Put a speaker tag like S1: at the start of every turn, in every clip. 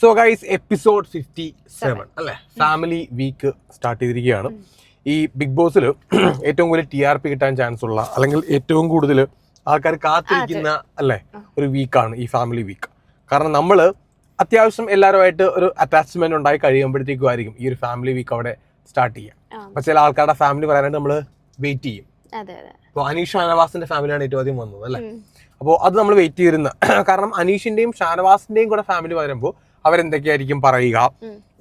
S1: So guys episode fifty seven അല്ലെ? Family week start ചെയ്തിരിക്കുകയാണ്. ഈ ബിഗ് ബോസിൽ ഏറ്റവും കൂടുതൽ ടി ആർ പി കിട്ടാൻ ചാൻസ് ഉള്ള അല്ലെങ്കിൽ ഏറ്റവും കൂടുതൽ ആൾക്കാർ കാത്തിരിക്കുന്ന അല്ലെ? ഒരു വീക്കാണ് ഈ ഫാമിലി വീക്ക് കാരണം നമ്മൾ അത്യാവശ്യം എല്ലാവരുമായിട്ട് ഒരു അറ്റാച്ച്മെന്റ് ഉണ്ടായി കഴിയുമ്പോഴത്തേക്കും ആയിരിക്കും ഈ ഒരു ഫാമിലി വീക്ക് അവിടെ സ്റ്റാർട്ട് ചെയ്യാം അപ്പൊ ചില ആൾക്കാരുടെ ഫാമിലി പറയാനായിട്ട് നമ്മൾ വെയിറ്റ് ചെയ്യും. അപ്പോൾ അനീഷ് ഷാനവാസിന്റെ ഫാമിലിയാണ് ഏറ്റവും ആദ്യം വന്നത് അല്ലെ. അപ്പോൾ അത് നമ്മൾ വെയിറ്റ് ചെയ്തിരുന്ന കാരണം അനീഷിന്റെയും ഷാനവാസിന്റെയും കൂടെ ഫാമിലി വരുമ്പോൾ അവരെന്തൊക്കെയായിരിക്കും പറയുക?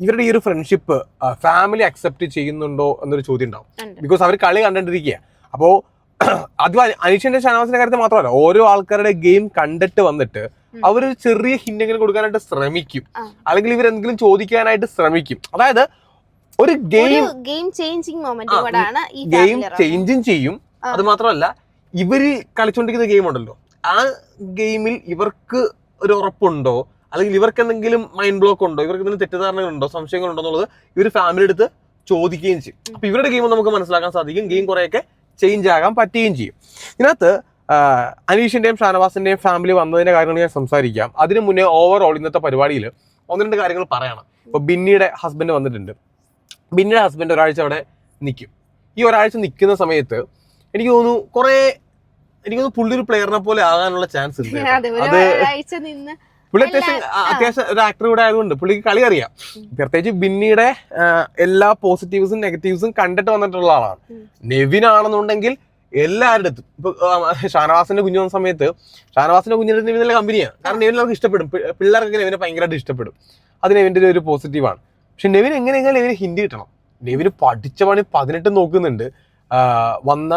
S1: ഇവരുടെ ഈ ഒരു ഫ്രണ്ട്ഷിപ്പ് ഫാമിലി അക്സെപ്റ്റ് ചെയ്യുന്നുണ്ടോ എന്നൊരു ചോദ്യം ഉണ്ടാവും. ബിക്കോസ് അവർ കളി കണ്ടിട്ടിരിക്കുക അപ്പോൾ അത് അനീഷിന്റെ ഷാനവാസിന്റെ കാര്യത്തിൽ മാത്രമല്ല ഓരോ ആൾക്കാരുടെ ഗെയിം കണ്ടിട്ട് വന്നിട്ട്
S2: അവരൊരു
S1: അവർ ചെറിയ ഹിന്റെങ്കിലും കൊടുക്കാനായിട്ട് ശ്രമിക്കും. അല്ലെങ്കിൽ ഇവരെന്തെങ്കിലും ചോദിക്കാനായിട്ട് ശ്രമിക്കും. അതായത് ഒരു ഗെയിം
S2: ഗെയിം ചേഞ്ചിങ് മൊമെന്റ് ഈ
S1: ഗെയിം ചേഞ്ചും ചെയ്യും. അത് മാത്രമല്ല ഇവർ കളിച്ചോണ്ടിരിക്കുന്ന ഗെയിം ഉണ്ടല്ലോ. ആ ഗെയിമിൽ ഇവർക്ക് ഒരു ഉറപ്പുണ്ടോ? അല്ലെങ്കിൽ ഇവർക്ക് എന്തെങ്കിലും മൈൻഡ് ബ്ലോക്ക് ഉണ്ടോ? ഇവർക്ക് എന്തെങ്കിലും തെറ്റിദ്ധാരണകളുണ്ടോ? സംശയങ്ങളുണ്ടോ എന്നുള്ളത് ഇവർ ഫാമിലി എടുത്ത് ചോദിക്കുകയും ചെയ്യും. അപ്പൊ ഇവരുടെ ഗെയിം നമുക്ക് മനസ്സിലാക്കാൻ സാധിക്കും. ഗെയിം കുറെയൊക്കെ ചേഞ്ച് ആകാൻ പറ്റുകയും ചെയ്യും. ഇതിനകത്ത് അനീഷിന്റെയും ഷാനവാസിന്റെയും ഫാമിലി വന്നതിന്റെ കാര്യങ്ങൾ ഞാൻ സംസാരിക്കാം. അതിനു മുന്നേ ഓവറോൾ ഇന്നത്തെ പരിപാടിയിൽ ഒന്ന് രണ്ട് കാര്യങ്ങൾ പറയണം. ഇപ്പൊ ബിന്നിയുടെ ഹസ്ബൻഡ് വന്നിട്ടുണ്ട്. ബിന്നിയുടെ ഹസ്ബൻഡ് ഒരാഴ്ച അവിടെ നിൽക്കും ഈ ഒരാഴ്ച നിൽക്കുന്ന സമയത്ത് എനിക്ക് തോന്നുന്നു കുറെ എനിക്ക് തോന്നുന്നു പുള്ളി ഒരു പ്ലെയറിനെ പോലെ ആകാനുള്ള ചാൻസ് ഉണ്ട്
S2: അതെ
S1: പുള്ളി അത്യാവശ്യം അത്യാവശ്യം ഒരു ആക്ടർ കൂടെ ആയതുകൊണ്ട് പുള്ളിക്ക് കളി അറിയാം. പ്രത്യേകിച്ച് ബിന്നിയുടെ എല്ലാ പോസിറ്റീവ്സും നെഗറ്റീവ്സും കണ്ടിട്ട് വന്നിട്ടുള്ള ആളാണ്. നെവിൻ ആണെന്നുണ്ടെങ്കിൽ എല്ലാവരുടെ അടുത്തും. ഇപ്പൊ ഷാനവാസിന്റെ കുഞ്ഞു വന്ന സമയത്ത് ഷാനവാസിന്റെ കുഞ്ഞിന്റെ നെവിൻ നല്ല കമ്പനിയാണ് കാരണം നെവിൻ അവർക്ക് ഇഷ്ടപ്പെടും. പിള്ളേർക്ക് നെവിനെ ഭയങ്കരമായിട്ട് ഇഷ്ടപ്പെടും. അത് നെവിന്റെ ഒരു പോസിറ്റീവാണ് പക്ഷെ നെവിൻ എങ്ങനെയെങ്കിലും നെവിന് ഹിന്ദി കിട്ടണം. നെവിന് പഠിച്ച പണി പതിനെട്ട് നോക്കുന്നുണ്ട്. വന്ന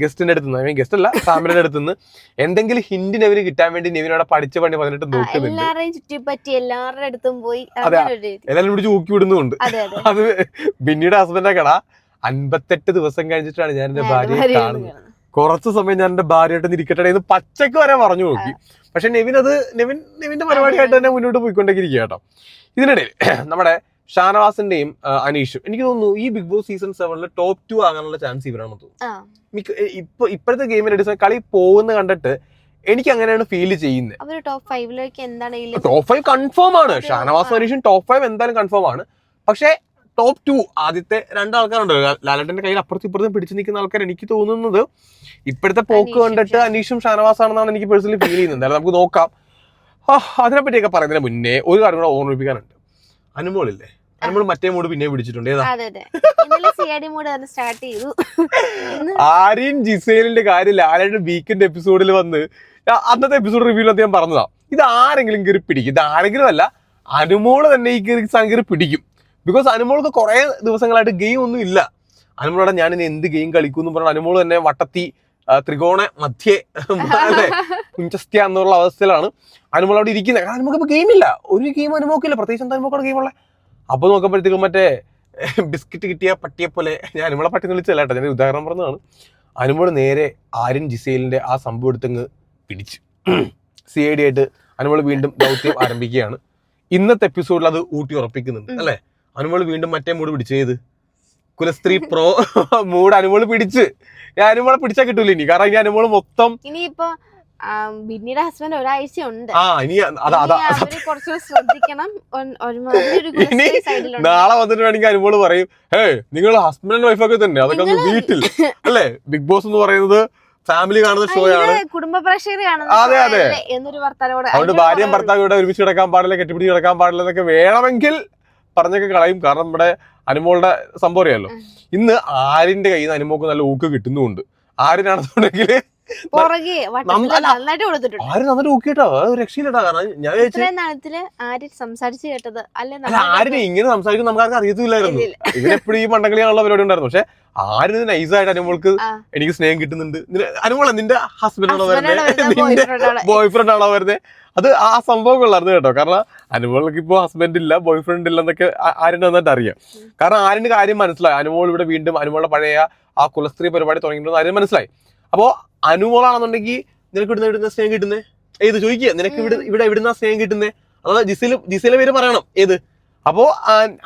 S1: ഗസ്റ്റിന്റെ അടുത്ത് നിന്ന് ഗസ്റ്റ് അല്ല ഫാമിലിയുടെ അടുത്ത് നിന്ന് എന്തെങ്കിലും ഹിന്ദി അവർ കിട്ടാൻ വേണ്ടി നെവിനോടെ പഠിച്ച പണി പതിനെട്ട് നോക്കുന്നുണ്ട്.
S2: എല്ലാവരെയും ചുറ്റിപ്പറ്റി എല്ലാവരുടെ അടുത്തും പോയി
S1: അതെ. എല്ലാവരും പിടിച്ച് ഊക്കി വിടുന്നുണ്ട്
S2: അതെ
S1: ബിന്നിയുടെ ഹസ്ബൻഡ് കട അൻപത്തെട്ട് ദിവസം കഴിഞ്ഞിട്ടാണ് ഞാൻ എന്റെ ഭാര്യയെ
S2: ഭാര്യയെ
S1: കാണുന്നത്. കുറച്ച് സമയം ഞാൻ എന്റെ ഭാര്യയായിട്ട് ഇരിക്കട്ടെ എന്ന് പച്ചക്ക് വരെ പറഞ്ഞു നോക്കി. പക്ഷെ നെവിൻ അത് നെവിൻ നെവിന്റെ പരിപാടിയായിട്ട് തന്നെ മുന്നോട്ട് പോയിക്കൊണ്ടേയിരിക്കുക കേട്ടോ. ഇതിനിടയിൽ നമ്മുടെ ഷാനവാസിന്റെയും അനീഷും. എനിക്ക് തോന്നുന്നു ഈ ബിഗ് ബോസ് സീസൺ സെവനിൽ ടോപ്പ് ടു ആകാനുള്ള ചാൻസ് ഇവരാണെന്ന് തോന്നുന്നു. ഇപ്പൊ ഇപ്പോഴത്തെ ഗെയിമിന്റെ അടിസ്ഥാന കളി പോകുന്ന കണ്ടിട്ട് എനിക്ക് അങ്ങനെയാണ് ഫീൽ ചെയ്യുന്നത്.
S2: ടോപ്പ് ഫൈവിലേക്ക്
S1: ടോപ്പ് ഫൈവ് കൺഫേം ആണ്. ഷാനവാസ് അനീഷും ടോപ്പ് ഫൈവ് എന്തായാലും കൺഫേം ആണ്. പക്ഷേ ടോപ്പ് ടു ആദ്യത്തെ രണ്ടാൾക്കാരുണ്ട് ലാലട്ടന്റെ കയ്യിൽ അപ്പുറത്തും ഇപ്പുറത്തും പിടിച്ചു നിൽക്കുന്ന ആൾക്കാർ എനിക്ക് തോന്നുന്നത്. ഇപ്പോഴത്തെ പോക്ക് കണ്ടിട്ട് അനീഷും ഷാനവാസ് ആണെന്നാണ് എനിക്ക് പേഴ്സണലി ഫീൽ ചെയ്യുന്നത്. നമുക്ക് നോക്കാം. അതിനെപ്പറ്റിയൊക്കെ പറയുന്നതിന് മുന്നേ ഒരു കാര്യം കൂടെ ഓർമ്മിപ്പിക്കാനുണ്ട്. അനുമോളില്ലേ അനുമോൾ മറ്റേ മൂഡ് പിന്നെ പിടിച്ചിട്ടുണ്ട്. ഏതാ?
S2: സ്റ്റാർട്ട് ചെയ്തു.
S1: ആര്യൻ ജിസേലിന്റെ കാര്യം ലാലയുടെ വീക്കെൻഡ് എപ്പിസോഡിൽ വന്ന് അന്നത്തെ എപ്പിസോഡ് റിവ്യൂവിൽ ഞാൻ പറഞ്ഞതാ. ഇത് ആരെങ്കിലും കയറി പിടിക്കും. ഇത് ആരെങ്കിലും അല്ല അനുമോൾ തന്നെ ഈ കയറി സാധനം കയറി പിടിക്കും. ബിക്കോസ് അനുമോൾക്ക് കുറെ ദിവസങ്ങളായിട്ട് ഗെയിം ഒന്നും ഇല്ല. അനുമോളോടെ ഞാൻ ഇനി എന്ത് ഗെയിം കളിക്കും എന്ന് പറഞ്ഞാൽ അനുമോൾ തന്നെ വട്ടത്തി ത്രികോണ മധ്യേ എന്നുള്ള അവസ്ഥയിലാണ് അനുമോൾ അവിടെ ഇരിക്കുന്നത്. കാരണം നമുക്ക് ഗെയിം ഇല്ല. ഒരു ഗെയിം അനുമോക്കില്ല. പ്രത്യേകിച്ച് എന്താ അനുമോക്കാണ് ഗെയിം അപ്പൊ നോക്കുമ്പോഴത്തേക്കും മറ്റേ ബിസ്ക്കറ്റ് കിട്ടിയ പട്ടിയെ പോലെ ഞാൻ അനുമോളെ പട്ടി വിളിച്ചല്ല കേട്ടോ. ഞാൻ ഉദാഹരണം പറഞ്ഞതാണ്. അനുമോൾ നേരെ ആര്യൻ ജിസേലിന്റെ ആ സംഭവം എടുത്തങ്ങ് പിടിച്ചു. സി ഐ ഡി ആയിട്ട് അനുമോൾ വീണ്ടും ദൗത്യം ആരംഭിക്കുകയാണ്. ഇന്നത്തെ എപ്പിസോഡിൽ അത് ഊട്ടി ഉറപ്പിക്കുന്നുണ്ട് അല്ലേ? അനുമോൾ വീണ്ടും മറ്റേ മൂട് പിടിച്ചു ചെയ്ത് കുലസ്ത്രീ പ്രോ മൂട് അനുമോൾ പിടിച്ച്. ഞാൻ അനുമോളെ പിടിച്ചാൽ കിട്ടൂല ഇനി. കാരണം ഈ അനുമോൾ മൊത്തം
S2: ഇനിയിപ്പോ ബിന്നിയുടെ ഹസ്ബൻഡ് ഒരാഴ്ച ഉണ്ട് കുറച്ച് ശ്രദ്ധിക്കണം.
S1: നാളെ വന്നിട്ട് വേണമെങ്കിൽ അനുഭവം പറയും ഹേ നിങ്ങൾ ഹസ്ബൻഡ് ആൻഡ് വൈഫൊക്കെ തന്നെ അതൊക്കെ വീട്ടിൽ അല്ലേ? ബിഗ് ബോസ് എന്ന് പറയുന്നത് ഫാമിലി കാണുന്ന ഷോ ആണ്.
S2: കുടുംബ പ്രേക്ഷകർ
S1: അതെ, അതെ. അതുകൊണ്ട് ഭാര്യയും ഭർത്താവ് ഇവിടെ ഒരുമിച്ച് കിടക്കാൻ പാടില്ല കെട്ടിപ്പിടിച്ച് കിടക്കാൻ പാടില്ല എന്നൊക്കെ വേണമെങ്കിൽ പറഞ്ഞൊക്കെ കളയും. കാരണം നമ്മുടെ അനുമോളുടെ സംഭവം അറിയാലോ. ഇന്ന് ആരിന്റെ കയ്യിൽ നിന്ന് അനുമോക്ക് നല്ല ഊക്ക് കിട്ടുന്നുമുണ്ട്. ആരിനാണെന്നുണ്ടെങ്കിൽ
S2: പുറകെ നന്നായിട്ട് കൊടുത്തിട്ടുണ്ട്.
S1: ആര് അത് ഒരു രക്ഷയില്ലട്ടാ കാരണം ഞാൻ
S2: ഇത്രയും ആര് സംസാരിച്ചു കേട്ടത് അല്ലെ
S1: ആരിനെ ഇങ്ങനെ സംസാരിക്കും നമുക്ക് ആർക്കും അറിയത്തില്ലായിരുന്നു. ഇതിനെപ്പോഴും ഈ മണ്ടകളിയാണുള്ള പരിപാടി ഉണ്ടായിരുന്നു. പക്ഷെ ആരും നൈസായിട്ട് അനുമോൾക്ക്. എനിക്ക് സ്നേഹം കിട്ടുന്നുണ്ട്. അനുമോളെ നിന്റെ ഹസ്ബൻഡ് ആണോ
S2: ഹസ്ബൻഡോട്
S1: വരുന്നത്
S2: വരുന്ന?
S1: നിന്റെ ബോയ് ഫ്രണ്ട് ആണോ വരുന്നത് അത് ആ സംഭവം കൊള്ളായിരുന്നു കേട്ടോ. കാരണം അനുമോൾക്ക് ഇപ്പോ ഹസ്ബൻഡ് ഇല്ല ബോയ് ഫ്രണ്ട് ഇല്ല എന്നൊക്കെ ആരും നന്നായിട്ട് അറിയാം. കാരണം ആരിന് കാര്യം മനസ്സിലായി. അനുമോൾ ഇവിടെ വീണ്ടും അനുമോളുടെ പഴയ ആ കുലസ്ത്രീ പരിപാടി തുടങ്ങിയിട്ടുണ്ടെന്ന് ആരും മനസ്സിലായി. അപ്പോ അനുമോളാണെന്നുണ്ടെങ്കിൽ നിനക്ക് ഇവിടുന്ന് ഇവിടുന്ന സ്നേഹം കിട്ടുന്നേ? ഏത് ചോദിക്കുക നിനക്ക് ഇവിടെ ഇവിടെ ഇവിടുന്ന സ്നേഹം കിട്ടുന്നേ? അതായത് ജിസിൽ ജിസിലെ പേര് പറയണം. ഏത്? അപ്പോ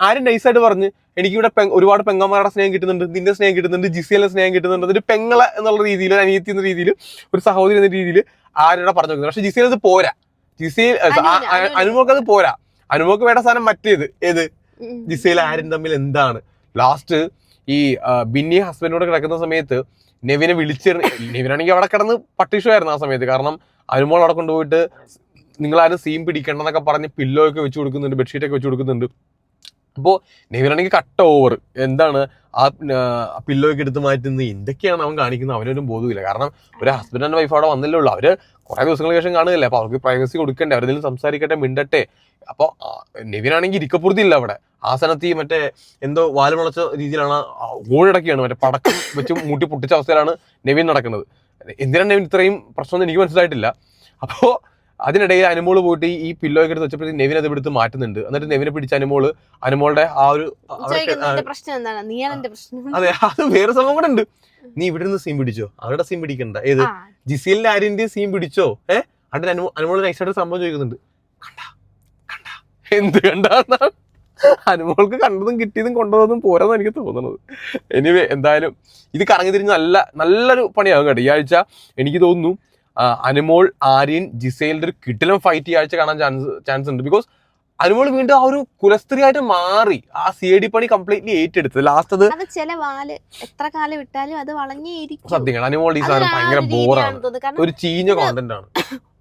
S1: ആരും നൈസായിട്ട് പറഞ്ഞ് എനിക്ക് ഇവിടെ ഒരുപാട് പെങ്ങന്മാരുടെ സ്നേഹം കിട്ടുന്നുണ്ട് നിന്റെ സ്നേഹം കിട്ടുന്നുണ്ട് ജിസിലെ സ്നേഹം കിട്ടുന്നുണ്ട് അതൊരു പെങ്ങള എന്നുള്ള രീതിയിൽ അനിയത്തി എന്ന രീതിയിൽ ഒരു സഹോദരി എന്ന രീതിയിൽ ആരുടെ പറഞ്ഞു നോക്കുന്നത് പക്ഷെ ജിസിൽ അത് പോരാ. ജിസിയിൽ. അനുമോക്ക് അത് പോരാ. അനുമോക്ക് വേണ്ട സാധനം മറ്റേത്. ഏത്. ജിസയിൽ ആരും തമ്മിൽ എന്താണ്? ലാസ്റ്റ് ഈ ബിന്നി ഹസ്ബൻഡിനോട് കിടക്കുന്ന സമയത്ത് നെവിനെ വിളിച്ച് നെവിനാണെങ്കിൽ അവിടെ കിടന്ന് പട്ടിഷമായിരുന്നു ആ സമയത്ത്. കാരണം അനുമോൾ അവിടെ കൊണ്ടുപോയിട്ട് നിങ്ങളാരും സീം പിടിക്കണ്ടെന്നൊക്കെ പറഞ്ഞ് പില്ലോ ഒക്കെ വെച്ച് കൊടുക്കുന്നുണ്ട് ബെഡ്ഷീറ്റ് ഒക്കെ വെച്ച് കൊടുക്കുന്നുണ്ട്. അപ്പോൾ നെവിനാണെങ്കിൽ കട്ട് ഓവർ എന്താണ്? ആ പില്ലോയ്ക്ക് എടുത്ത് മാറ്റുന്നത് എന്തൊക്കെയാണ് അവൻ കാണിക്കുന്നത്? അവനൊരു ബോധമില്ല കാരണം ഒരു ഹസ്ബൻഡ് ആൻഡ് വൈഫ് അവിടെ വന്നല്ലേ ഉള്ളൂ. അവർ കുറെ ദിവസങ്ങൾക്ക് ശേഷം കാണുകയല്ലേ. അപ്പൊ അവർക്ക് പ്രൈവസി കൊടുക്കണ്ടേ? അവരെന്തെങ്കിലും സംസാരിക്കട്ടെ മിണ്ടട്ടെ. അപ്പോൾ നെവിനാണെങ്കിൽ ഇരിക്കപ്പുറത്തില്ല അവിടെ. ആ സ്ഥലത്ത് ഈ മറ്റേ എന്തോ വാൽ മുളച്ച രീതിയിലാണ് ആ ഊഴടക്കിയാണ് മറ്റേ പടക്കം വെച്ച് മൂട്ടി പൊട്ടിച്ച അവസ്ഥയിലാണ് നെവിൻ നടക്കുന്നത്. എന്തിനാണ് നെവിൻ ഇത്രയും പ്രശ്നമൊന്നും എനിക്ക് മനസ്സിലായിട്ടില്ല. അപ്പോ അതിനിടയിൽ അനുമോൾ പോയിട്ട് ഈ പില്ലോ ഒക്കെ എടുത്ത് വെച്ചപ്പോഴത്തേക്ക് നെവിൻ അത് എടുത്ത് മാറ്റുന്നുണ്ട്. എന്നിട്ട് നെവിനെ പിടിച്ച അനുമോൾ അനുമോളുടെ ആ ഒരു അതെ അത് വേറെ സംഭവം കൂടെ ഉണ്ട്. നീ ഇവിടെ നിന്ന് സീൻ പിടിച്ചോ? അവരുടെ സീൻ പിടിക്കണ്ട? ഏത്? ജിസിലിന്റെ ആര്യന്റെ സീൻ പിടിച്ചോ? ഏ? അവിടെ അനു അനുമോൾ നൈസായിട്ട് സംഭവം ചോദിക്കുന്നുണ്ട്. കണ്ട കണ്ട. എന്ത് കണ്ടാ അനുമോൾക്ക് കണ്ടതും കിട്ടിയതും കൊണ്ടതും പോരാന്ന് എനിക്ക് തോന്നുന്നത്. എനിവേ എന്തായാലും ഇത് കറങ്ങി തിരിഞ്ഞ് നല്ല നല്ലൊരു പണിയാകും കേട്ടോ. ഈ ആഴ്ച എനിക്ക് തോന്നുന്നു അനുമോൾ ആര്യൻ ജിസൈലിന്റെ ഒരു കിട്ടിലും ഫൈറ്റ് ഈ ആഴ്ച കാണാൻ ചാൻസ് ചാൻസ് ഉണ്ട്. ബിക്കോസ് അനുമോൾ വീണ്ടും ആ ഒരു കുലസ്ത്രീയായിട്ട് മാറി. ആ സി ഐ ഡി പണി കംപ്ലീറ്റ്ലി ഏറ്റെടുത്തത്. ലാസ്റ്റ് അത്
S2: ചില വാൽ എത്ര കാലം ഇട്ടാലും അത് വളഞ്ഞേരിക്കും
S1: സത്യങ്ങൾ അനുമോൾ ഈ സാധനം ഭയങ്കര ബോറാണ് ഒരു ചീഞ്ഞ കോണ്ടന്റ് ആണ്.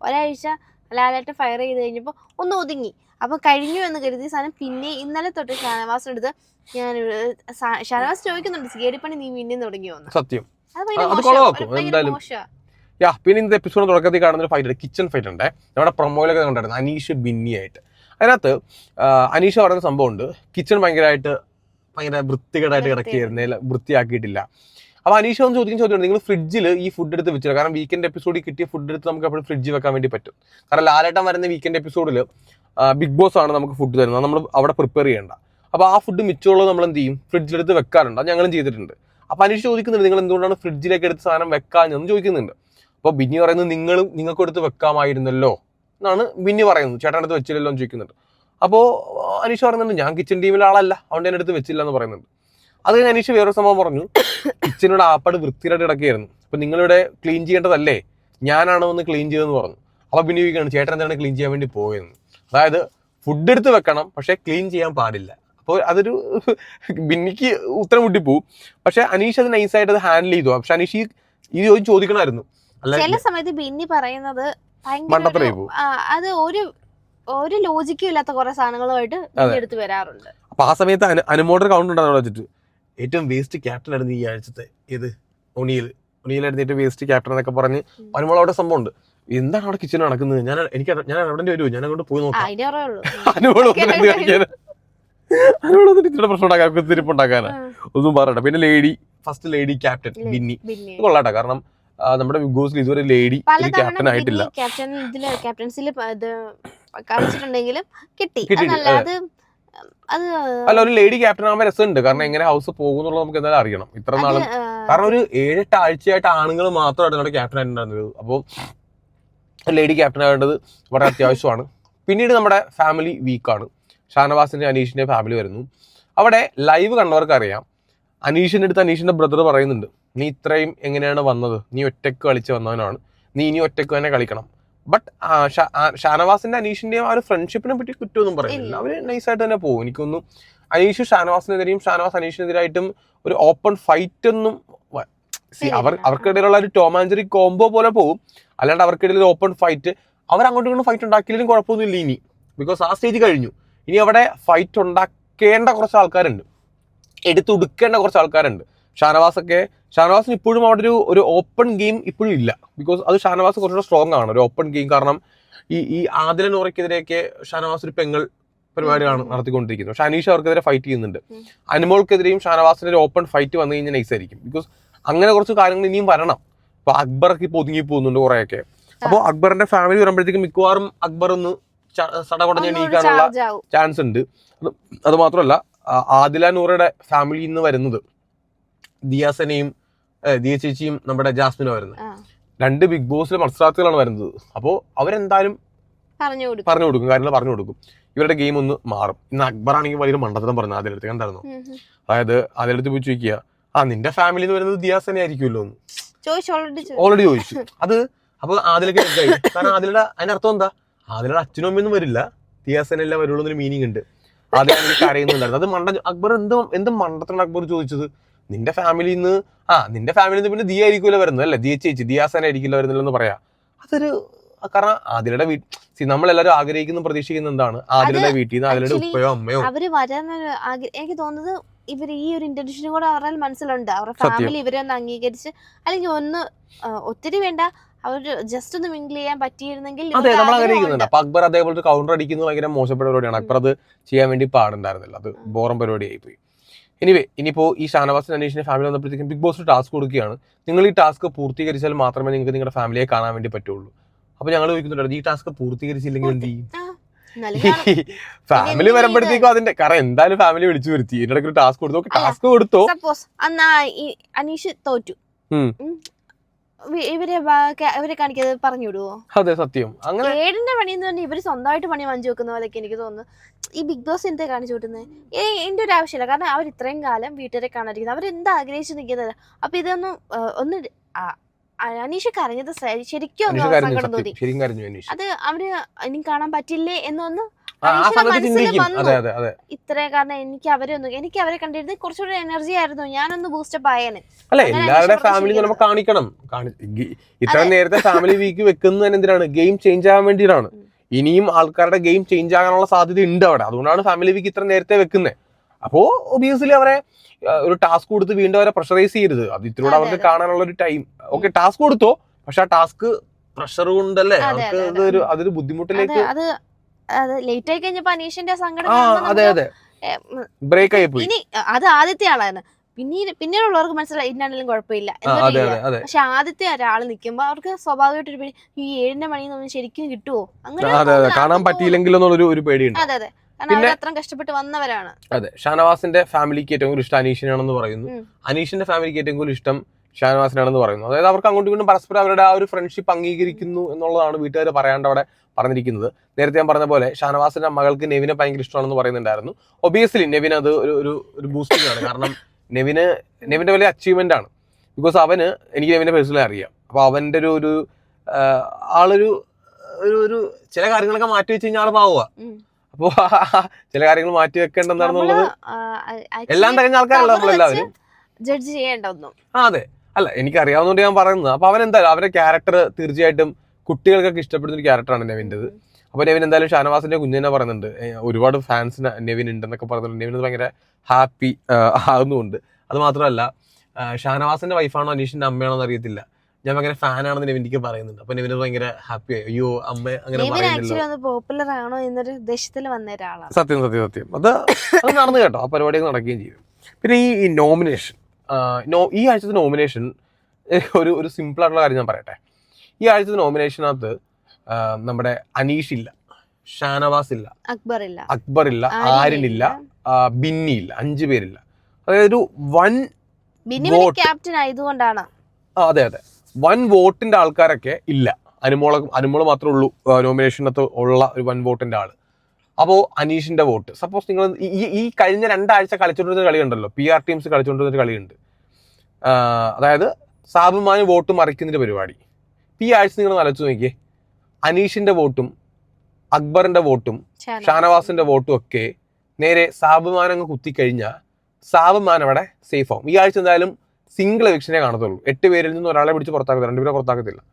S2: ഒരാഴ്ച ലാലായിട്ട് ഫയർ ചെയ്ത് കഴിഞ്ഞപ്പോ ഒന്ന് ഒതുങ്ങി. അപ്പൊ കഴിഞ്ഞു എന്ന് കരുതി സാധനം പിന്നെ ഇന്നലെ തൊട്ട് ഷാനവാസ് എടുത്ത് ഞാൻ ഷാനവാസ് ചോദിക്കുന്നുണ്ട് സി എ ഡി പണി നീ വീണ്ടും തുടങ്ങിയോ
S1: സത്യം.
S2: അത് ഭയങ്കര
S1: അത് യാ പിന്നെ ഇന്നത്തെ എപ്പിസോഡ് തുടക്കത്തിൽ കാണുന്ന ഒരു ഫൈറ്റ് കിച്ചൺ ഫൈറ്റ് ഉണ്ട്. നമ്മുടെ പ്രൊമോയിലൊക്കെ കണ്ടായിരുന്നു അനീഷ് ബിന്നി ആയിട്ട് അതിനകത്ത് അനീഷ് പറയുന്ന സംഭവമുണ്ട് കിച്ചൺ ഭയങ്കരമായിട്ട് ഭയങ്കര വൃത്തികേടായിട്ട് കിടക്കുകയായിരുന്നു വൃത്തിയാക്കിയിട്ടില്ല. അപ്പോൾ അനീഷ് ഒന്ന് ചോദിക്കുന്ന ചോദ്യമുണ്ട് നിങ്ങൾ ഫ്രിഡ്ജിൽ ഈ ഫുഡ് എടുത്ത് വെച്ചില്ല കാരണം വീക്കെൻഡ് എപ്പിസോഡിൽ കിട്ടിയ ഫുഡ് എടുത്ത് നമുക്ക് എപ്പോഴും ഫ്രിഡ്ജിൽ വെക്കാൻ വേണ്ടി പറ്റും. കാരണം ലാലേട്ടൻ വരുന്ന വീക്കെൻഡ് എപ്പിസോഡിൽ ബിഗ് ബോസ് ആണ് നമുക്ക് ഫുഡ് തരുന്നത്. നമ്മൾ അവിടെ പ്രിപ്പയർ ചെയ്യേണ്ട. അപ്പോൾ ആ ഫുഡ് മിച്ചമുള്ളത് നമ്മൾ എന്ത് ചെയ്യും? ഫ്രിഡ്ജിലെടുത്ത് വെക്കാറുണ്ട്. അത് ഞങ്ങളും ചെയ്തിട്ടുണ്ട്. അപ്പോൾ അനീഷ് ചോദിക്കുന്നുണ്ട് നിങ്ങൾ എന്തുകൊണ്ടാണ് ഫ്രിഡ്ജിലേക്ക് എടുത്ത് സാധനം വെക്കാഞ്ഞെന്ന് ചോദിക്കുന്നുണ്ട്. അപ്പോൾ ബിന്നി പറയുന്നത് നിങ്ങളും നിങ്ങൾക്ക് എടുത്ത് വെക്കാമായിരുന്നല്ലോ എന്നാണ് ബിന്നി പറയുന്നത്. ചേട്ടൻ അടുത്ത് വെച്ചില്ലല്ലോ എന്ന് ചോദിക്കുന്നുണ്ട്. അപ്പോൾ അനീഷ് പറയുന്നുണ്ട് ഞാൻ കിച്ചൺ ടീമിലെ ആളല്ല. അതുകൊണ്ട് ഞാൻ അടുത്ത് വെച്ചില്ല എന്ന് പറയുന്നുണ്ട്. അത് കഴിഞ്ഞ് അനീഷ് വേറൊരു സംഭവം പറഞ്ഞു. കിച്ചനോട് ആപ്പാട് വൃത്തിയായിട്ട് കിടക്കുകയായിരുന്നു. അപ്പൊ നിങ്ങളിവിടെ ക്ലീൻ ചെയ്യേണ്ടതല്ലേ? ഞാനാണോ ഒന്ന് ക്ലീൻ ചെയ്തെന്ന് പറഞ്ഞു. അപ്പോൾ പിന്നെ ചോദിക്കുകയാണ് ചേട്ടൻ എന്താണ് ക്ലീൻ ചെയ്യാൻ വേണ്ടി പോയെന്ന് അതായത് ഫുഡ് എടുത്ത് വെക്കണം പക്ഷേ ക്ലീൻ ചെയ്യാൻ പാടില്ല. അപ്പോൾ അതൊരു ബിന്നിക്ക് ഉത്തരം മുട്ടിപ്പോവും പക്ഷേ അനീഷ് അത് നൈസായിട്ട് അത് ഹാൻഡിൽ ചെയ്തു. പക്ഷെ അനീഷ് ഈ ചോദ്യം ചോദിക്കണമായിരുന്നു.
S2: ചില സമയത്ത് ബിന്നി പറയുന്നത് ഭയങ്കര ഒരു- ആ, അത് ഒരു ഒരു ലോജിക്കും ഇല്ലാത്ത കുറെ സാധനങ്ങളുമായിട്ട് ബിന്നി എടുത്ത് വരാറുണ്ട്.
S1: അപ്പൊ ആ സമയത്ത് അനു അനുമോട്ടർ കൗണ്ട് ഉണ്ടായിരുന്നു വെച്ചിട്ട്. ഏറ്റവും വേസ്റ്റ് ക്യാപ്റ്റൻ ആയിരുന്നു ഈ ആഴ്ചത്തെ ഇത് ഒണിയിൽ ഒണിയിലായിരുന്നു ഏറ്റവും വേസ്റ്റ് ക്യാപ്റ്റൻ എന്നൊക്കെ പറഞ്ഞ്
S2: ഉം.
S1: അനുമോൾ അവിടെ സംഭവം ഉണ്ട്. എന്താണ് അവിടെ കിച്ചൺ നടക്കുന്നത്? ഞാൻ എനിക്ക് ഞാൻ അവിടെ വരുമോ ഞാൻ അങ്ങോട്ട് പോയി
S2: ആ
S1: നോക്കാം.
S2: അതിന്റെ കുറവുള്ളൂ
S1: അനുമോൾ വന്നിട്ട് എന്ത് കാണിക്കാനാ. അനുമോൾ വന്നിട്ട് ഇത്ര പ്രശ്നം ഉണ്ടാക്കാൻ കുത്തിരിപ്പ് ഉണ്ടാക്കാനാ ഒന്നും പറയണ്ട. പിന്നെ lady first lady captain Binny.
S2: Binny.
S1: ഇത് കൊള്ളാട്ടെ കാരണം നമ്മുടെ ബിഗ് ബോസിൽ ഇതുവരെ ലേഡി ക്യാപ്റ്റൻ ആയിട്ടില്ല.
S2: ക്യാപ്റ്റൻ ക്യാപ്റ്റൻസിൽ കളിച്ചിട്ടുണ്ടെങ്കിലും കിട്ടി.
S1: അത്. അല്ല ഒരു ലേഡി ക്യാപ്റ്റൻ ആകുമ്പോൾ രസമുണ്ട്. കാരണം എങ്ങനെ ഹൗസ് പോകുന്നുള്ളത് നമുക്ക് എന്തായാലും അറിയണം. ഇത്ര നാളും. കാരണം ഒരു ഏഴെട്ട് ആഴ്ചയായിട്ട് ആണുങ്ങൾ മാത്രമായിട്ട് നമ്മുടെ ക്യാപ്റ്റൻ ആയിട്ടുണ്ടായിരുന്നത്. അപ്പോൾ ലേഡി ക്യാപ്റ്റൻ ആവേണ്ടത് വളരെ അത്യാവശ്യമാണ്. പിന്നീട് നമ്മുടെ ഫാമിലി വീക്കാണ് ഷാനവാസിന്റെ അനീഷിന്റെ ഫാമിലി വരുന്നു. അവിടെ ലൈവ് കണ്ടവർക്ക് അറിയാം അനീഷിന്റെ അടുത്ത് അനീഷിന്റെ ബ്രദർ പറയുന്നുണ്ട് നീ ഇത്രയും എങ്ങനെയാണ് വന്നത്? നീ ഒറ്റയ്ക്ക് കളിച്ച് വന്നവനാണ്. നീ ഇനി ഒറ്റയ്ക്ക് തന്നെ കളിക്കണം. ബട്ട് ഷാനവാസിന്റെ അനീഷിന്റെയും ആ ഒരു ഫ്രണ്ട്ഷിപ്പിനെ പറ്റി കുറ്റമൊന്നും പറയുന്നില്ല. അവർ നൈസായിട്ട് തന്നെ പോകും. എനിക്കൊന്നും അനീഷ് ഷാനവാസിനെതിരെയും ഷാനവാസ് അനീഷിനെതിരായിട്ടും ഒരു ഓപ്പൺ ഫൈറ്റ് ഒന്നും
S2: സി
S1: അവർ അവർക്കിടയിലുള്ള ഒരു ടോമാഞ്ചറി കോംബോ പോലെ പോകും. അല്ലാണ്ട് അവർക്കിടയിൽ ഒരു ഓപ്പൺ ഫൈറ്റ് അവർ അങ്ങോട്ടും ഇങ്ങോട്ടും ഫൈറ്റ് ഉണ്ടാക്കിയാലും കുഴപ്പമൊന്നുമില്ല ഇനി. ബിക്കോസ് ആ സ്റ്റേജ് കഴിഞ്ഞു. ഇനി അവിടെ ഫൈറ്റ് ഉണ്ടാക്കേണ്ട കുറച്ച് ആൾക്കാരുണ്ട്. എടുത്തുടുക്കേണ്ട കുറച്ച് ആൾക്കാരുണ്ട്. ഷാനവാസൊക്കെ ഷാനവാസിന് ഇപ്പോഴും അവിടെ ഒരു ഒരു ഓപ്പൺ ഗെയിം ഇപ്പോഴും ഇല്ല. ബിക്കോസ് അത് ഷാനവാസ് കുറച്ചുകൂടെ സ്ട്രോങ് ആണ് ഒരു ഓപ്പൺ ഗെയിം കാരണം ഈ ഈ ആദില നൂറയ്ക്കെതിരെയൊക്കെ ഷാനവാസ് ഒരു പെങ്ങൾ പരിപാടിയാണ് നടത്തിക്കൊണ്ടിരിക്കുന്നത്. പക്ഷെ അനീഷ് അവർക്കെതിരെ ഫൈറ്റ് ചെയ്യുന്നുണ്ട്. അനുമോൾക്കെതിരെയും ഷാനവാസിന്റെ ഒരു ഓപ്പൺ ഫൈറ്റ് വന്നു കഴിഞ്ഞാൽ നൈസ് ആയിരിക്കും. ബിക്കോസ് അങ്ങനെ കുറച്ച് കാര്യങ്ങൾ ഇനിയും വരണം. ഇപ്പൊ അക്ബറൊക്കെ ഇപ്പൊ ഒതുങ്ങി പോകുന്നുണ്ട് കുറെയൊക്കെ. അപ്പോൾ അക്ബറിന്റെ ഫാമിലി വരുമ്പോഴത്തേക്കും മിക്കവാറും അക്ബർ ഒന്ന് സടകുടഞ്ഞ് എണീക്കാനുള്ള ചാൻസ് ഉണ്ട്. അത് മാത്രമല്ല ആദില നൂറയുടെ ഫാമിലിയിൽ നിന്ന് വരുന്നത്. ദിയാസനെയും ദിയ ചേച്ചിയും നമ്മുടെ ജാസ്മിനും വരുന്നത്. രണ്ട് ബിഗ് ബോസിലെ മത്സരാർത്ഥികളാണ് വരുന്നത്. അപ്പോൾ അവരെന്തായാലും
S2: പറഞ്ഞു കൊടുക്കും.
S1: പറഞ്ഞു കൊടുക്കും കാര്യങ്ങൾ പറഞ്ഞു കൊടുക്കും. ഇവരുടെ ഗെയിം ഒന്ന് മാറും. ഇന്ന് അക്ബർ ആണെങ്കിൽ വലിയൊരു മണ്ടത്തരം പറഞ്ഞു അതിലെടുത്ത് കണ്ടായിരുന്നു. അതായത് അതിലെടുത്ത് പോയി ചോദിക്കുക ആ നിന്റെ ഫാമിലി നിന്ന് വരുന്നത് ദിയാസനെ ആയിരിക്കുമല്ലോ എന്ന്.
S2: ചോദിച്ചു ഓൾറെഡി ചോദിച്ചു.
S1: അത് അപ്പൊ ആദിലൊക്കെ. കാരണം ആദിലയുടെ അതിന്റെ അർത്ഥം എന്താ? ആദ്യ അച്ഛനും അമ്മയൊന്നും വരില്ല. ദിയാസനെല്ലാം വരുള്ളൂ എന്നൊരു മീനിങ് ഉണ്ട്. ആദ്യം എനിക്ക് അറിയുന്നുണ്ടായിരുന്നു അത് മണ്ട അക്ബർ എന്ത് എന്ത് മണ്ടത്തിനാണ് അക്ബർ ചോദിച്ചത്? നിന്റെ ഫാമിലിയിൽ നിന്ന് ആ നിന്റെ ഫാമിലിയിൽ നിന്ന് പിന്നെ ദിയ ആയിരിക്കില്ല വരുന്നത് അല്ലേ? ദിയ ചേച്ചി ദിയാസന ആയിരിക്കില്ല വരുന്നില്ലെന്ന് പറയാ. അതൊരു കാരണം ആദിലയുടെ വീട്ടിൽ നമ്മളെല്ലാരും ആഗ്രഹിക്കുന്ന പ്രതീക്ഷിക്കുന്ന എന്താണ്? ആദിലയുടെ വീട്ടിൽ നിന്ന് ആദിലയുടെ ഉപ്പയോ അമ്മയോ?
S2: അവർ വരാൻ എനിക്ക് തോന്നുന്നത് ഇവർ ഈ ഒരു ഇന്റൻഷനും കൂടെ അവരുടെ മനസ്സിലുണ്ട്. അവരുടെ ഫാമിലി ഇവരെ ഒന്ന് അംഗീകരിച്ച് അല്ലെങ്കിൽ ഒന്ന് ഒത്തിരി വേണ്ട അവർ ജസ്റ്റ് ഒന്ന് മിങ്കിൾ ചെയ്യാൻ പറ്റിയിരുന്നെങ്കിൽ
S1: അതെ നമ്മൾ. ആഗ്രഹിക്കുന്നുണ്ട് അപ്പൊ അക്ബർ അതേപോലെ കൗണ്ടർ അടിക്കുന്നത് ഭയങ്കര മോശപ്പെട്ട പരിപാടിയാണ്. അക്ബർ അത് ചെയ്യാൻ വേണ്ടി പാടുണ്ടായിരുന്നില്ല. അത് ബോറം പരിപാടിയായി പോയി എനിവേ ഇനിയിപ്പോ ഈ ഷാനവാസിന് അനീഷിന്റെ ഫാമിലി വന്നപ്പോഴത്തേക്കും ബിഗ് ബോസ് ടാസ്ക് കൊടുക്കുകയാണ്. നിങ്ങൾ ഈ ടാസ്ക് പൂർത്തീകരിച്ചാൽ മാത്രമേ നിങ്ങൾക്ക് നിങ്ങളുടെ ഫാമിലിയെ കാണാൻ വേണ്ടി പറ്റുള്ളൂ. അപ്പൊ ഞങ്ങൾ ചോദിക്കുന്നുണ്ട് ഈ ടാസ്ക് പൂർത്തീകരിച്ചില്ലെങ്കിൽ എന്ത് ചെയ്യും. ഫാമിലി വരുമ്പോഴത്തേക്കും അതിന്റെ കാരണം എന്തായാലും ഫാമിലി വിളിച്ചു വരുത്തി. ഇതിനിടയ്ക്ക് ടാസ്ക് കൊടുത്തു. ടാസ്ക് കൊടുത്തോ?
S2: സപ്പോസ് അനീഷ് തോറ്റു. ഇവരെ ഇവരെ കാണിക്കാതെ പറഞ്ഞു വിടുവോ?
S1: അതെ സത്യം. അങ്ങനെ
S2: ഏടിന്റെ പണി എന്ന് പറഞ്ഞാൽ ഇവർ സ്വന്തമായിട്ട് പണി വാങ്ങിച്ചു വെക്കുന്ന പോലെയൊക്കെ എനിക്ക് തോന്നുന്നു. ഈ ബിഗ് ബോസ് എന്താ കാണിച്ചു കൂട്ടുന്നത് എന്റെ ഒരു ആവശ്യമില്ല. കാരണം അവർ ഇത്രയും കാലം വീട്ടുകാരെ കാണാതിരിക്കുന്നത്. അവരെന്താ ആഗ്രഹിച്ചു നിൽക്കുന്നത്? അപ്പൊ ഇതൊന്നും ഒന്ന് അനീഷ് കരഞ്ഞത് ശരിക്കും അത് അവർ ഇനി കാണാൻ പറ്റില്ലേ എന്നൊന്ന്
S1: സമയത്ത്
S2: മനസ്സിൽ വന്നു. ഇത്രയും കാരണം എനിക്ക് അവരെ ഒന്ന് എനിക്ക് അവരെ കണ്ടിരുന്നത് കുറച്ചുകൂടി എനർജി ആയിരുന്നു. ഞാനൊന്ന് ബൂസ്റ്റപ്പ് ആയേനെ.
S1: അല്ല എല്ലാവരുടെ ഫാമിലി നമ്മൾ കാണിക്കണം. കാണി- ഇത്ര നേരത്തെ ഫാമിലി വീക്ക് വെക്കുന്നത് എന്തിനാണ്? ഗെയിം ചേഞ്ച് ആകാൻ വേണ്ടിയിട്ടാണ്. ഇനിയും ആൾക്കാരുടെ ഗെയിം ചേഞ്ച് ആകാനുള്ള സാധ്യത ഉണ്ട് അവിടെ. അതുകൊണ്ടാണ് ഫാമിലി വീക്ക് ഇത്ര നേരത്തെ വെക്കുന്നത് അപ്പോ ഒബിയസ്ലി അവരെ ഒരു ടാസ്ക് കൊടുത്ത് വീണ്ടും അവരെ പ്രഷറൈസ് ചെയ്യരുത്. അത് ഇത്തിലൂടെ അവർക്ക് കാണാനുള്ള ഒരു ടൈം ഓക്കെ ടാസ്ക് കൊടുത്തോ. പക്ഷെ ആ ടാസ്ക് പ്രഷർ കൊണ്ടല്ലേ അവർക്ക്
S2: അതെ, അതെ.
S1: അതൊരു അതൊരു
S2: അത്
S1: ബുദ്ധിമുട്ടിലേക്ക്
S2: അത് ലേറ്റ് ആയി കഴിഞ്ഞപ്പോ അനീഷിന്റെ സങ്കടം കാണുമ്പോ
S1: അതെ
S2: നമുക്ക്
S1: അതെ. ബ്രേക്ക് ആയി പോയി.
S2: ഇനി അത് ആദ്യത്തെ ആളാണ്. പിന്നീട് പിന്നീടുള്ളവർക്ക് മനസ്സിലായി ഇന്നാണെങ്കിലും കുഴപ്പമില്ല
S1: ആ, അതെ അതെ അതെ.
S2: പക്ഷെ ആദ്യത്തെ ഒരാൾ നിൽക്കുമ്പോ അവർക്ക് സ്വാഭാവികമായിട്ടൊരു പേടി ഈ ഏഴിന്റെ മണി നമ്മൾ ശരിക്കും കിട്ടുമോ അങ്ങനെ
S1: അതെ അതെ
S2: തോന്നുന്നു.
S1: കാണാൻ
S2: ആർക്കും
S1: പറ്റിയില്ലെങ്കിലോ എന്നുള്ളൊരു ഒരു പേടിയുണ്ട്.
S2: തോന്നും. അതെ അതെ. കാരണം
S1: പിന്നെ-
S2: അവർ അത്രയും കഷ്ടപ്പെട്ട് വന്നവരാണ്.
S1: അതെ ഷാനവാസിന്റെ ഫാമിലിക്ക് ഏറ്റവും കൂടുതൽ ഇഷ്ടം അനീഷിനാണെന്ന് പറയുന്നു.
S2: ഉം.
S1: അനീഷിന്റെ ഫാമിലിക്ക് ഏറ്റവും കൂടുതൽ ഇഷ്ടം ഷാനവാസിനാണെന്ന് പറയുന്നു. അതായത് അവർക്ക് അങ്ങോട്ടും ഇങ്ങോട്ടും പരസ്പരം അവരുടെ ആ ഒരു ഫ്രണ്ട്ഷിപ്പ് അംഗീകരിക്കുന്നു എന്നുള്ളതാണ് വീട്ടുകാർ പറയാണ്ട് അവിടെ പറഞ്ഞിരിക്കുന്നത്. നേരത്തെ ഞാൻ പറഞ്ഞ പോലെ ഷാനവാസിന്റെ മകൾക്ക് നെവിനെ ഭയങ്കര ഇഷ്ടമാണെന്ന് പറയുന്നുണ്ടായിരുന്നു. ഒബിയസ്ലി നെവിൻ അത് ഒരു ഒരു ഒരു ബൂസ്റ്റിംഗ് ആണ് കാരണം നെവിന് നെവിന്റെ വലിയ അച്ചീവ്മെന്റ് ആണ്. ബിക്കോസ് അവന് എനിക്ക് നെവിനെ പേഴ്സണലി അറിയാം. അപ്പൊ അവന്റെ ഒരു ഒരു ആളൊരു ഒരു ഒരു ചില കാര്യങ്ങളൊക്കെ മാറ്റി വെച്ച് കഴിഞ്ഞാൽ ആൾ പാവുക
S2: ഉം.
S1: അപ്പോ ചില കാര്യങ്ങൾ മാറ്റി വെക്കേണ്ടെന്നാണെന്നുള്ളത് എല്ലാം തികഞ്ഞ ആൾക്കാരല്ല നമ്മളെല്ലാവരും.
S2: ജഡ്ജ് ചെയ്യേണ്ട ഒന്നും.
S1: ആ അതെ. അല്ല എനിക്ക് അറിയാവുന്നതുകൊണ്ട് ഞാൻ പറയുന്നത്. അപ്പൊ അവൻ എന്തായാലും അവന്റെ ക്യാരക്ടർ തീർച്ചയായിട്ടും കുട്ടികൾക്കൊക്കെ ഇഷ്ടപ്പെടുന്ന ഒരു ക്യാരക്ടറാണ് നെവിന്റെത്. അപ്പോൾ നെവിൻ എന്തായാലും ഷാനവാസിന്റെ കുഞ്ഞിനെ പറയുന്നുണ്ട്. ഒരുപാട് ഫാൻസ് നെവിൻ ഉണ്ടെന്നൊക്കെ പറയുന്നുണ്ട് നെവിൻ ഭയങ്കര ഹാപ്പി ആകുന്നുണ്ട് അത് മാത്രമല്ല ഷാനവാസിന്റെ ഷാനവാസിന്റെ വൈഫാണോ അനീഷിന്റെ അമ്മയാണോ എന്ന് അറിയത്തില്ല. ഞാൻ ഭയങ്കര ഫാനാണെന്ന് നെവിൻക്ക് പറയുന്നുണ്ട്. അപ്പൊ നെവിന് ഭയങ്കര ഹാപ്പി ആയി. അയ്യോ അമ്മ അങ്ങനെ
S2: പോപ്പുലർ ആണോ എന്നൊരു ഉദ്ദേശത്തിൽ വന്ന ഒരാളാണ്.
S1: സത്യം സത്യം സത്യം. അത് അത് നടന്നു കേട്ടോ. ആ പരിപാടിയൊക്കെ നടക്കുകയും ചെയ്യും. പിന്നെ ഈ നോമിനേഷൻ ഈ ആഴ്ചത്തെ നോമിനേഷൻ ഒരു ഒരു സിമ്പിൾ ആയിട്ടുള്ള കാര്യം ഞാൻ പറയട്ടെ. ഈ ആഴ്ചത്തെ നോമിനേഷനകത്ത് നമ്മുടെ അനീഷ് ഇല്ല ഷാനവാസ് ഇല്ല
S2: അക്ബർ ഇല്ല
S1: അക്ബർ ഇല്ല
S2: ആര്യൻ
S1: ഇല്ല ബിന്നി ഇല്ല അഞ്ചു പേരില്ല. അതായത് ഒരു വൺ.
S2: ക്യാപ്റ്റൻ ആയതുകൊണ്ടാണ്.
S1: അതെ അതെ. വൺ വോട്ടിന്റെ ആൾക്കാരൊക്കെ ഇല്ല. അനുമോള അനുമോൾ മാത്രമേ ഉള്ളൂ നോമിനേഷനകത്ത് ഉള്ള ഒരു വൺ വോട്ടിന്റെ ആൾ. അപ്പോൾ അനീഷിന്റെ വോട്ട്. സപ്പോസ് നിങ്ങൾ ഈ ഈ കഴിഞ്ഞ രണ്ടാഴ്ച കളിച്ചുകൊണ്ടിരുന്ന കളി ഉണ്ടല്ലോ പി ആർ ടീംസ് കളിച്ചുകൊണ്ടിരുന്ന കളിയുണ്ട്. അതായത് സാബുമാന് വോട്ട് മറിക്കുന്നൊരു പരിപാടി. ഈ ആഴ്ച നിങ്ങൾ ആലോചിച്ച് നോക്കിയേ. അനീഷിന്റെ വോട്ടും അക്ബറിന്റെ വോട്ടും ഷാനവാസിന്റെ വോട്ടും ഒക്കെ നേരെ സാബുമാൻ അങ്ങ് കുത്തിക്കഴിഞ്ഞാൽ സാബുമാൻ അവിടെ സേഫ് ആവും. ഈ ആഴ്ച എന്തായാലും സിംഗിൾ എവിക്ഷനെ കാണത്തുള്ളൂ. എട്ട് പേരിൽ നിന്ന് ഒരാളെ പിടിച്ച് പുറത്താക്കത്തില്ല രണ്ടുപേരെ പുറത്താക്കത്തില്ല.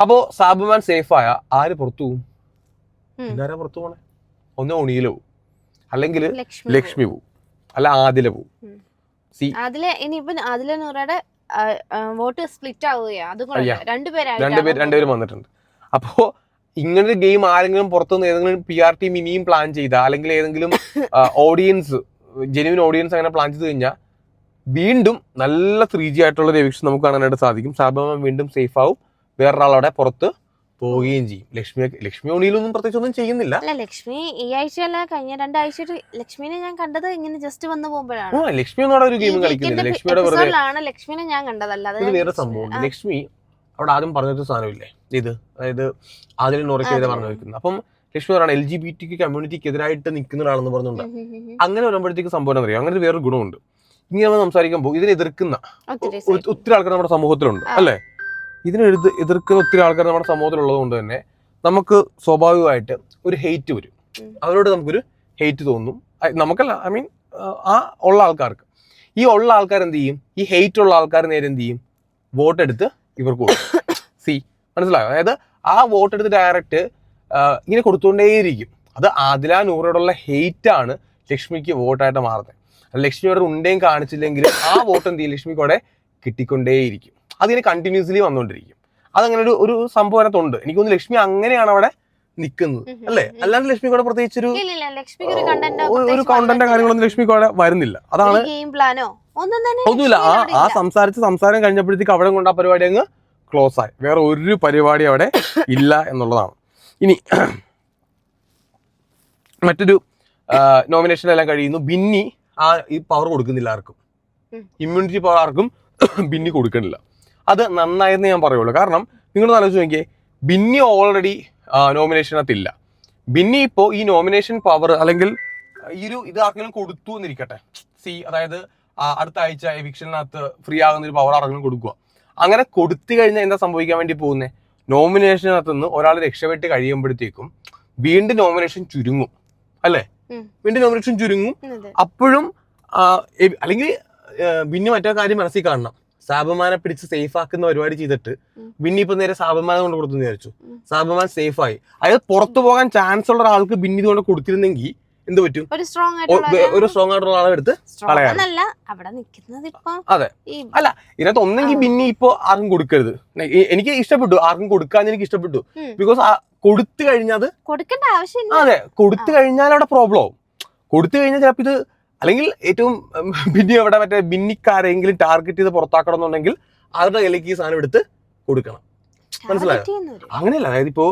S1: അപ്പോൾ സാബുമാൻ സേഫ് ആയ ആര് പുറത്തു. എന്നാരാ പുറത്തു പോണേ? ഒന്ന് ഒണിയില പോവും. അല്ലെങ്കിൽ
S2: ലക്ഷ്മി
S1: പോവും. അല്ല ആദില പോവും.
S2: ഉം.
S1: സി
S2: അതിലെ ഇനിയിപ്പൊ അതിലെ നൂറയുടെ വോട്ട് സ്പ്ലിറ്റ്
S1: ആവുകയാണ് രണ്ടുപേരും വന്നിട്ടുണ്ട്. അപ്പോ ഇങ്ങനൊരു ഗെയിം ആരെങ്കിലും പുറത്തുനിന്ന് ഏതെങ്കിലും പി ആർ ടീം ഇനിയും പ്ലാൻ ചെയ്ത അല്ലെങ്കിൽ ഏതെങ്കിലും ഓഡിയൻസ് ജെനുവിൻ ഓഡിയൻസ് അങ്ങനെ പ്ലാൻ ചെയ്ത് കഴിഞ്ഞാൽ വീണ്ടും നല്ല ത്രീ ജി ആയിട്ടുള്ള ഒരു എവിക്ഷൻ നമുക്ക് കാണാനായിട്ട് സാധിക്കും. സാബമ വീണ്ടും സേഫ് ആവും. വേറൊരാളവിടെ പുറത്ത് പോവുകയും ചെയ്യും. ലക്ഷ്മി ലക്ഷ്മി ഒണിയിലൊന്നും പ്രത്യേകിച്ച് ഒന്നും ചെയ്യുന്നില്ല.
S2: അല്ല ലക്ഷ്മി ഈ ആഴ്ചയല്ല കഴിഞ്ഞ രണ്ടാഴ്ചയായിട്ട് ലക്ഷ്മിനെ ഞാൻ കണ്ടത് ഇങ്ങനെ ജസ്റ്റ് വന്ന് പോകുമ്പോഴാണ്.
S1: ലക്ഷ്മി ഒന്നും അവിടെ ഒരു ഗെയിം കളിക്കുന്നില്ല. ലക്ഷ്മിയുടെ വെറുതെ
S2: ലക്ഷ്മിനെ ഞാൻ കണ്ടതല്ല
S1: ഇത് വേറെ സംഭവം ലക്ഷ്മി അവിടെ ആദ്യം പറഞ്ഞൊരു സാധനമില്ലേ? ഇത് അതായത് ആദ്യം
S2: നോറയ്ക്കെതിരെ
S1: പറഞ്ഞു വെക്കുന്നത്. അപ്പം ലക്ഷ്മി പറയണം എൽ ജി ബി ടി കമ്മ്യൂണിറ്റിക്ക് എതിരായിട്ട് നിൽക്കുന്ന ഒരാളെന്ന് പറഞ്ഞുകൊണ്ട് അങ്ങനെ വരുമ്പോഴത്തേക്ക് സംഭവം അറിയാം അങ്ങനെ വേറൊരു വേറെ ഗുണമുണ്ട്. ഇനി നമ്മൾ സംസാരിക്കുമ്പോൾ ഇതിനെ എതിർക്കുന്ന
S2: ഒത്തിരി
S1: ആൾക്കാർ നമ്മുടെ സമൂഹത്തിലുണ്ട്. അല്ലേ? ഇതിനെ എതിർ എതിർക്കുന്ന ഒത്തിരി ആൾക്കാർ നമ്മുടെ സമൂഹത്തിലുള്ളത് കൊണ്ട് തന്നെ നമുക്ക് സ്വാഭാവികമായിട്ട് ഒരു ഹെയ്റ്റ് വരും. അവരോട് നമുക്കൊരു ഹെയ്റ്റ് തോന്നും. നമുക്കല്ല ഐ മീൻ ആ ഉള്ള ആൾക്കാർക്ക്. ഈ ഉള്ള ആൾക്കാർ എന്ത് ചെയ്യും? ഈ ഹെയ്റ്റ് ഉള്ള ആൾക്കാർ നേരെ എന്ത് ചെയ്യും? വോട്ട് എടുത്ത് ഇവർക്ക് കൊടുക്കും. സി മനസ്സിലായോ? അതായത് ആ വോട്ട് എടുത്ത് ഡയറക്റ്റ് ഇങ്ങനെ കൊടുത്തുകൊണ്ടേയിരിക്കും. അത് ആദില നൂറോടുള്ള ഹെയ്റ്റ് ആണ് ലക്ഷ്മിക്ക് വോട്ടായിട്ട് മാറുന്നത്. ലക്ഷ്മിയോട് ഉണ്ടേയും കാണിച്ചില്ലെങ്കിൽ ആ വോട്ട് എന്ത് ചെയ്യും? ലക്ഷ്മിക്ക് അവിടെ കിട്ടിക്കൊണ്ടേയിരിക്കും. അതിന് കണ്ടിന്യൂസ്ലി വന്നുകൊണ്ടിരിക്കും അതങ്ങനെ ഒരു ഒരു സംഭവം അതിനകത്തുണ്ട്. എനിക്ക് തോന്നുന്നു ലക്ഷ്മി അങ്ങനെയാണ് അവിടെ നിൽക്കുന്നത് അല്ലേ. അല്ലാണ്ട്
S2: ലക്ഷ്മി കൂടെ ലക്ഷ്മിക്ക് ഒരു കണ്ടന്റ്
S1: ഒരു- കണ്ടന്റ് കാര്യങ്ങളൊന്നും ലക്ഷ്മി കൂടെ വരുന്നില്ല. അതാണ് ഒന്നുമില്ല. ആ ആ സംസാരിച്ച് സംസാരം കഴിഞ്ഞപ്പോഴത്തേക്ക് അവിടെ കൊണ്ട് ആ പരിപാടി അങ്ങ് ക്ലോസ് ആയി. വേറെ ഒരു പരിപാടി അവിടെ ഇല്ല എന്നുള്ളതാണ്. ഇനി മറ്റൊരു നോമിനേഷൻ എല്ലാം കഴിയുന്നു. ബിന്നി ആ ഈ പവർ കൊടുക്കുന്നില്ല ആർക്കും. ഇമ്മ്യൂണിറ്റി പവർ ആർക്കും ബിന്നി കൊടുക്കണില്ല അത് നന്നായെന്ന് ഞാൻ പറയുള്ളൂ. കാരണം നിങ്ങൾ ആലോചിച്ച് നോക്കിയേ ബിന്നി ഓൾറെഡി നോമിനേഷനകത്തില്ല ബിന്നി ഇപ്പോൾ ഈ നോമിനേഷൻ പവർ അല്ലെങ്കിൽ ഈ ഒരു ഇത് ആർക്കെങ്കിലും കൊടുത്തു എന്നിരിക്കട്ടെ. സി അതായത് അടുത്ത ആഴ്ച എവിക്ഷനകത്ത് ഫ്രീ ആകുന്ന ഒരു പവർ ആർക്കെങ്കിലും കൊടുക്കുക അങ്ങനെ കൊടുത്തു കഴിഞ്ഞാൽ എന്താ സംഭവിക്കാൻ വേണ്ടി പോകുന്നത് നോമിനേഷനകത്ത് നിന്ന് ഒരാൾ രക്ഷപ്പെട്ട് കഴിയുമ്പോഴത്തേക്കും വീണ്ടും നോമിനേഷൻ ചുരുങ്ങും. അല്ലേ? വീണ്ടും നോമിനേഷൻ ചുരുങ്ങും. അപ്പോഴും അല്ലെങ്കിൽ പിന്നെ മറ്റേ കാര്യം മനസ്സിൽ കാണണം. സാബമാനെ പിടിച്ച് സേഫ് ആക്കുന്ന പരിപാടി ചെയ്തിട്ട് ബിന്നി ഇപ്പൊ നേരെ സാബമാനെ കൊണ്ട് കൊടുത്തു വിചാരിച്ചു. സാബമാൻ സേഫ് ആയി. അതായത് പുറത്തു പോകാൻ ചാൻസ് ഉള്ള ഒരാൾക്ക് ബിന്നി കൊണ്ട് കൊടുത്തിരുന്നെങ്കിൽ എന്ത് പറ്റും?
S2: ഒരു സ്ട്രോങ് ആയിട്ടുള്ള
S1: ആളെ എടുത്ത്
S2: സ്ട്രോങ് അവിടെ നിൽക്കുന്നത്
S1: അതെ.
S2: അല്ല
S1: ഇതിനകത്ത് ഒന്നെങ്കിൽ ബിന്നി ഇപ്പൊ ആർക്കും കൊടുക്കരുത്. എനിക്ക് ഇഷ്ടപ്പെട്ടു. ആർക്കും കൊടുക്കാൻ എനിക്ക് ഇഷ്ടപ്പെട്ടു. ബിക്കോസ് കൊടുത്തു കഴിഞ്ഞാൽ അത്
S2: കൊടുക്കേണ്ട ആവശ്യമില്ല.
S1: അതെ കൊടുത്തു കഴിഞ്ഞാൽ അവിടെ പ്രോബ്ലം ആവും. കൊടുത്തു കഴിഞ്ഞാൽ ചിലപ്പോൾ ഇത് അല്ലെങ്കിൽ ഏറ്റവും പിന്നെ അവിടെ മറ്റേ ഭിന്നിക്കാരെങ്കിലും ടാർഗറ്റ് ചെയ്ത് പുറത്താക്കണം എന്നുണ്ടെങ്കിൽ അവരുടെ കയ്യിലേക്ക് ഈ സാധനം എടുത്ത് കൊടുക്കണം. മനസ്സിലായോ? അങ്ങനെയല്ല അതായത് ഇപ്പോ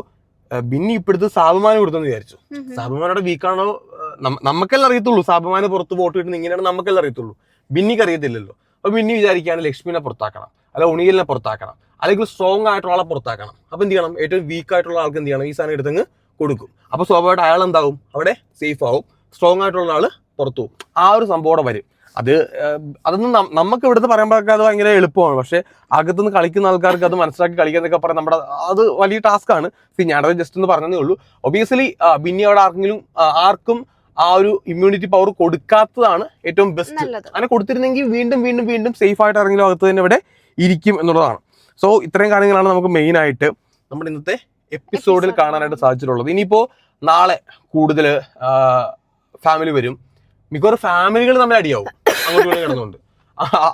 S1: ഭിന്നി ബിന്നി ഇപ്പൊ എടുത്ത് സാബുമാനം കൊടുത്തെന്ന് വിചാരിച്ചു. സാബുമാനോടെ വീക്കാണോ? നമുക്കെല്ലാം അറിയത്തുള്ളൂ. സാബുമാന് പുറത്ത് വോട്ട് കിട്ടുന്ന ഇങ്ങനെയാണ് നമുക്കെല്ലാം അറിയത്തുള്ളൂ. ബിന്നിക്ക് അറിയത്തില്ലല്ലോ. അപ്പൊ ബിന്നി വിചാരിക്കുകയാണ് ലക്ഷ്മിനെ പുറത്താക്കണം. അല്ല ഉണിയലിനെ പുറത്താക്കണം. അല്ലെങ്കിൽ സ്ട്രോങ് ആയിട്ടുള്ള ആളെ പുറത്താക്കണം. അപ്പൊ എന്ത് ചെയ്യണം? ഏറ്റവും വീക്ക് ആയിട്ടുള്ള ആൾക്ക് എന്ത് ചെയ്യണം? ഈ സാധനം എടുത്തങ്ങ് കൊടുക്കും. അപ്പൊ സ്വാഭാവികമായിട്ട് അയാൾ എന്താവും? അവിടെ സേഫ് ആവും. സ്ട്രോങ് ആയിട്ടുള്ള ആൾ പുറത്തു. ആ ഒരു സംഭവം വരും. അത് അതൊന്നും നമുക്ക് ഇവിടുത്തെ പറയുമ്പോഴൊക്കെ അത് ഭയങ്കര എളുപ്പമാണ്. പക്ഷെ അകത്തുനിന്ന് കളിക്കുന്ന ആൾക്കാർക്ക് അത് മനസ്സിലാക്കി കളിക്കുക എന്നൊക്കെ പറയാൻ നമ്മുടെ അത് വലിയ ടാസ്ക് ആണ്. ഞാനത് ജസ്റ്റ് ഒന്ന് പറഞ്ഞതേ ഉള്ളൂ. ഒബിയസ്ലി ബിന്നി അവിടെ ആർക്കെങ്കിലും ആർക്കും ആ ഒരു ഇമ്മ്യൂണിറ്റി പവർ കൊടുക്കാത്തതാണ് ഏറ്റവും ബെസ്റ്റ് അങ്ങനെ കൊടുത്തിരുന്നെങ്കിൽ വീണ്ടും വീണ്ടും വീണ്ടും സേഫ് ആയിട്ട് ആരെങ്കിലും അകത്ത് തന്നെ ഇവിടെ ഇരിക്കും എന്നുള്ളതാണ്. സോ ഇത്രയും കാര്യങ്ങളാണ് നമുക്ക് മെയിൻ ആയിട്ട് നമ്മുടെ ഇന്നത്തെ എപ്പിസോഡിൽ. കാണാനായിട്ട് സാധിച്ചിട്ടുള്ളത്. ഇനിയിപ്പോ നാളെ കൂടുതൽ ഫാമിലി വരും. മിക്കവാറും ഫാമിലികൾ തമ്മിൽ അടിയാവും. അങ്ങോട്ട് കിടന്നുകൊണ്ട്.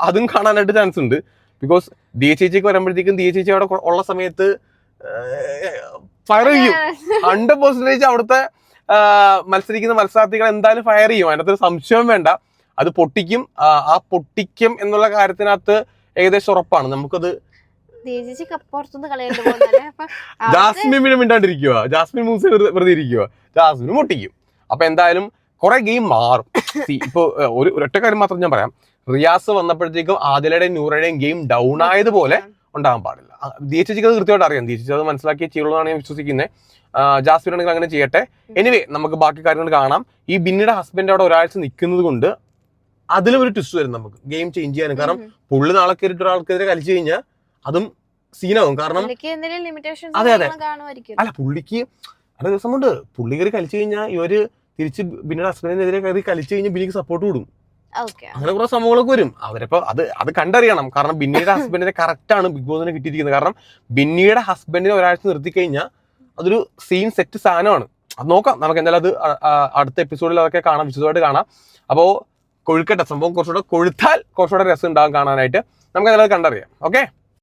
S1: അതും കാണാനായിട്ട് ചാൻസ് ഉണ്ട്. ബിക്കോസ് ഡി എച്ച് ചേച്ചിക്ക് വരുമ്പോഴത്തേക്കും ഡി എച്ച് ചേച്ചി അവിടെ ഉള്ള സമയത്ത് ഫയർ ചെയ്യും. ഹൺഡ്രഡ് പെർസെന്റേജ് അവിടുത്തെ മത്സരിക്കുന്ന മത്സരാർത്ഥികൾ എന്തായാലും ഫയർ ചെയ്യും. അതിനകത്ത് ഒരു സംശയം വേണ്ട. അത് പൊട്ടിക്കും. ആ, പൊട്ടിക്കും എന്നുള്ള കാര്യത്തിനകത്ത് ഏകദേശം ഉറപ്പാണ്. നമുക്കത് ജാസ്മിൻ പിന്നെ മിണ്ടാണ്ടിരിക്കുക ജാസ്മിൻ മൂസ വെറുതെ ഇരിക്കുക ജാസ്മിൻ പൊട്ടിക്കും. അപ്പൊ എന്തായാലും കുറെ ഗെയിം മാറും. ഇപ്പൊ ഒരു ഒരൊറ്റ കാര്യം മാത്രം ഞാൻ പറയാം. റിയാസ് വന്നപ്പോഴത്തേക്കും ആദിലയുടെയും നൂറയുടെയും ഗെയിം ഡൗൺ ആയതുപോലെ ഉണ്ടാകാൻ പാടില്ല. ദിയച്ചിക്ക് അത് കൃത്യമായിട്ട് അറിയാം. ദിയച്ചിക്ക് അത് മനസ്സിലാക്കിയ ചെയ്യുള്ളതാണ് ഞാൻ വിശ്വസിക്കുന്നത് ജാസ്മിൻ ആണെങ്കിൽ അങ്ങനെ ചെയ്യട്ടെ. എനിവേ നമുക്ക് ബാക്കി കാര്യങ്ങൾ കാണാം. ഈ ബിന്നിയുടെ ഹസ്ബൻഡ് അവിടെ ഒരാഴ്ച നിൽക്കുന്നത് കൊണ്ട് അതിലും ഒരു ട്വിസ്റ്റ് വരും നമുക്ക്. ഗെയിം ചേഞ്ച് ചെയ്യാനും. കാരണം. പുള്ളി നാളെ കയറിയിട്ട് ഒരാൾക്കെതിരെ കളിച്ചു കഴിഞ്ഞാൽ അതും സീനാവും കാരണം അതെ, അതെ. അല്ല പുള്ളിക്ക് അത് ദിവസം കൊണ്ട് പുള്ളി കയറി കളിച്ചു കഴിഞ്ഞാൽ ഇവർ തിരിച്ച് ബിന്നിയുടെ ഹസ്ബൻഡിനെതിരെ കയറി കളിച്ചു കഴിഞ്ഞാൽ ബിന്നിക്ക് സപ്പോർട്ട്
S2: കൊടുക്കും
S1: അങ്ങനെ കുറെ സംഭവങ്ങളൊക്കെ വരും. അവരിപ്പോ അത് അത് കണ്ടറിയണം. കാരണം ബിന്നിയുടെ ഹസ്ബൻഡിനെ കറക്റ്റ് ആണ് ബിഗ് ബോസിനെ കിട്ടിയിരിക്കുന്നത്. കാരണം ബിന്നിയുടെ ഹസ്ബൻഡിനെ ഒരാഴ്ച നിർത്തി കഴിഞ്ഞാൽ അതൊരു സീൻ സെറ്റ് സാധനമാണ്. അത് നോക്കാം. നമുക്ക് എന്തായാലും അത് അടുത്ത എപ്പിസോഡിൽ അതൊക്കെ കാണാം. വിശദമായിട്ട് കാണാം. അപ്പോൾ കൊഴുക്കട്ടെ. സംഭവം കുറച്ചുകൂടെ കൊഴുത്താൽ കുറച്ചുകൂടെ രസം ഉണ്ടാകും കാണാനായിട്ട്. നമുക്ക് എന്തായാലും കണ്ടറിയാം. ഓക്കെ